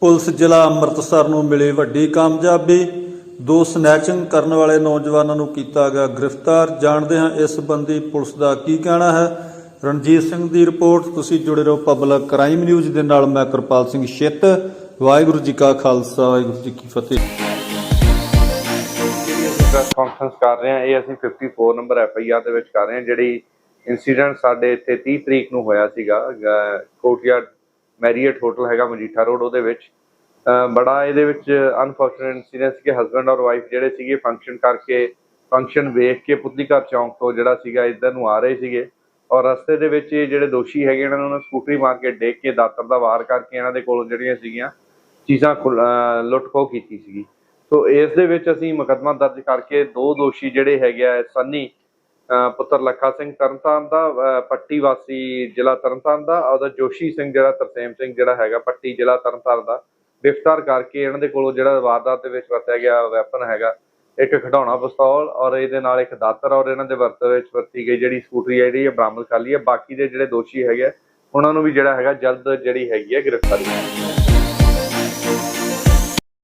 Police ਜ਼ਿਲ੍ਹਾ ਅੰਮ੍ਰਿਤਸਰ ਨੂੰ ਮਿਲੀ ਵੱਡੀ ਕਾਮਯਾਬੀ। ਦੋ ਸਨੈਚਿੰਗ ਕਰਨ ਵਾਲੇ ਨੌਜਵਾਨਾਂ ਨੂੰ ਕੀਤਾ ਗਿਆ ਗ੍ਰਿਫਤਾਰ। ਜਾਣਦੇ ਹਾਂ ਇਸ ਸੰਬੰਧੀ ਪੁਲਿਸ ਦਾ ਕੀ ਕਹਿਣਾ ਹੈ। ਰਣਜੀਤ ਸਿੰਘ ਦੀ ਰਿਪੋਰਟ, ਤੁਸੀਂ ਜੁੜੇ ਰਹੋ ਪਬਲਿਕ ਕ੍ਰਾਈਮ ਨਿਊਜ਼ ਦੇ ਨਾਲ। ਮੈਂ ਕਿਰਪਾਲ ਸਿੰਘ ਛਿੱਤ। ਵਾਹਿਗੁਰੂ ਜੀ ਕਾ ਖਾਲਸਾ, ਵਾਹਿਗੁਰੂ ਜੀ ਕੀ ਫਤਿਹ। ਪ੍ਰੈਸ ਕਾਨਫਰੰਸ ਕਰ ਰਹੇ ਹਾਂ। ਇਹ ਅਸੀਂ 54 ਨੰਬਰ ਐਫ ਆਈ ਆਰ ਦੇ ਵਿੱਚ ਕਰ ਰਹੇ ਹਾਂ। ਜਿਹੜੀ ਇਨਸੀਡੈਂਟ ਸਾਡੇ ਇੱਥੇ 30 ਤਰੀਕ ਨੂੰ ਹੋਇਆ ਸੀਗਾ, ਅਹ ਮੈਰੀਅਟ ਹੋਟਲ ਹੈਗਾ ਮਜੀਠਾ ਰੋਡ ਉਹਦੇ ਵਿੱਚ। ਬੜਾ ਇਹਦੇ ਵਿੱਚ ਅਨਫੋਰਚੂਨੇਟ ਇਨਸੀਡੈਂਟ ਸੀ ਕਿ ਹਸਬੰਡ ਔਰ ਵਾਈਫ ਜਿਹੜੇ ਸੀਗੇ ਫੰਕਸ਼ਨ ਕਰਕੇ ਫੰਕਸ਼ਨ ਵੇਖ ਕੇ ਪੁੱਤਲੀ ਘਰ ਚੌਂਕ ਤੋਂ ਜਿਹੜਾ ਸੀਗਾ ਇੱਧਰ ਨੂੰ ਆ ਰਹੇ ਸੀਗੇ। ਔਰ ਰਸਤੇ ਦੇ ਵਿੱਚ ਇਹ ਜਿਹੜੇ ਦੋਸ਼ੀ ਹੈਗੇ ਇਹਨਾਂ ਨੂੰ ਸਕੂਟਰੀ ਮਾਰ ਕੇ ਡੇਕ ਕੇ ਦਾਤਰ ਦਾ ਵਾਰ ਕਰਕੇ ਇਹਨਾਂ ਦੇ ਕੋਲ ਜਿਹੜੀਆਂ ਸੀਗੀਆਂ, ਚੀਜ਼ਾਂ ਖੁੱਲ- ਲੁੱਟ ਖੋਹ ਕੀਤੀ ਸੀਗੀ। ਸੋ ਇਸ ਦੇ ਵਿੱਚ ਅਸੀਂ ਮੁਕੱਦਮਾ ਦਰਜ ਕਰਕੇ ਦੋ ਦੋਸ਼ੀ ਜਿਹੜੇ ਹੈਗੇ ਆ ਸੰਨੀ ਪੁੱਤਰ ਲੱਖਾ ਸਿੰਘ ਤਰਨਤਾਰਨ ਦਾ ਪੱਟੀ ਵਾਸੀ ਜ਼ਿਲ੍ਹਾ ਤਰਨਤਾਰਨ ਦਾ ਉਹਦਾ ਜੋਸ਼ੀ ਸਿੰਘ ਜਿਹੜਾ ਤਰਸੇਮ ਸਿੰਘ ਜਿਹੜਾ ਹੈਗਾ ਪੱਟੀ ਜ਼ਿਲ੍ਹਾ ਤਰਨਤਾਰਨ ਦਾ। ਗ੍ਰਿਫਤਾਰ ਕਰਕੇ ਇਹਨਾਂ ਦੇ ਕੋਲੋਂ ਜਿਹੜਾ ਵਾਰਦਾਤ ਦੇ ਵਿੱਚ ਵਰਤਿਆ ਗਿਆ ਵੈਪਨ ਹੈਗਾ ਇੱਕ ਖਿਡੌਣਾ ਪਿਸਤੌਲ ਔਰ ਇਹਦੇ ਨਾਲ ਇੱਕ ਦਾਤਰ ਔਰ ਇਹਨਾਂ ਦੇ ਵਰਤੋਂ ਵਿੱਚ ਵਰਤੀ ਗਈ ਜਿਹੜੀ ਸਕੂਟਰੀ ਹੈ ਜਿਹੜੀ ਇਹ ਬਰਾਮਦ ਕਰ ਲਈ ਹੈ। ਬਾਕੀ ਦੇ ਜਿਹੜੇ ਦੋਸ਼ੀ ਹੈਗੇ ਆ, ਉਹਨਾਂ ਨੂੰ ਵੀ ਜਿਹੜਾ ਹੈਗਾ ਜਲਦ ਜਿਹੜੀ ਹੈਗੀ ਹੈ ਗ੍ਰਿਫਤਾਰੀ।